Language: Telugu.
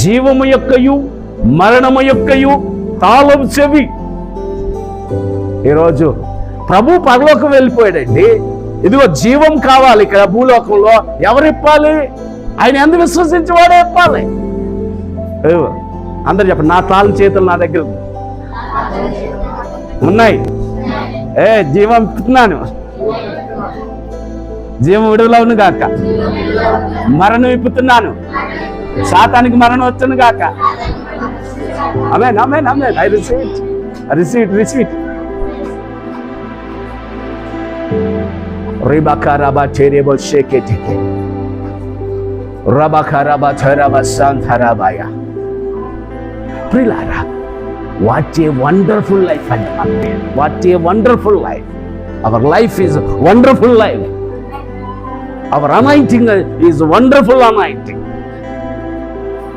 జీవము యొక్కయు మరణము యొక్కయు తాళం చెవి. ఈరోజు ప్రభు పరలోకం వెళ్ళిపోయాడండి. ఇదిగో జీవం కావాలి ఇక్కడ భూలోకంలో. ఎవరు ఇప్పాలి? ఆయన ఎందుకు విశ్వసించి వాడే ఇప్పాలి అందరు చెప్పండి నా తాళం చేతులు నా దగ్గర ఉన్నాయి. ఏ జీవం ఇస్తున్నాను. జీవం విడుదలవును గాక. మరణం ఇప్పుతున్నాను. శాతానికి మరణం వచ్చును గాక. అమే నమ్మే నమ్మే ఐ రిసీట్ రిసీట్ రిసీట్ రిబకారాబా చేరేబో షేకే టికే రబకారాబా థరాబా శాంతరాబాయ ప్రిలారా వాట్ ఏ వండర్ఫుల్ లైఫ్ అండి what a wonderful life our life is wonderful life our anointing is wonderful anointing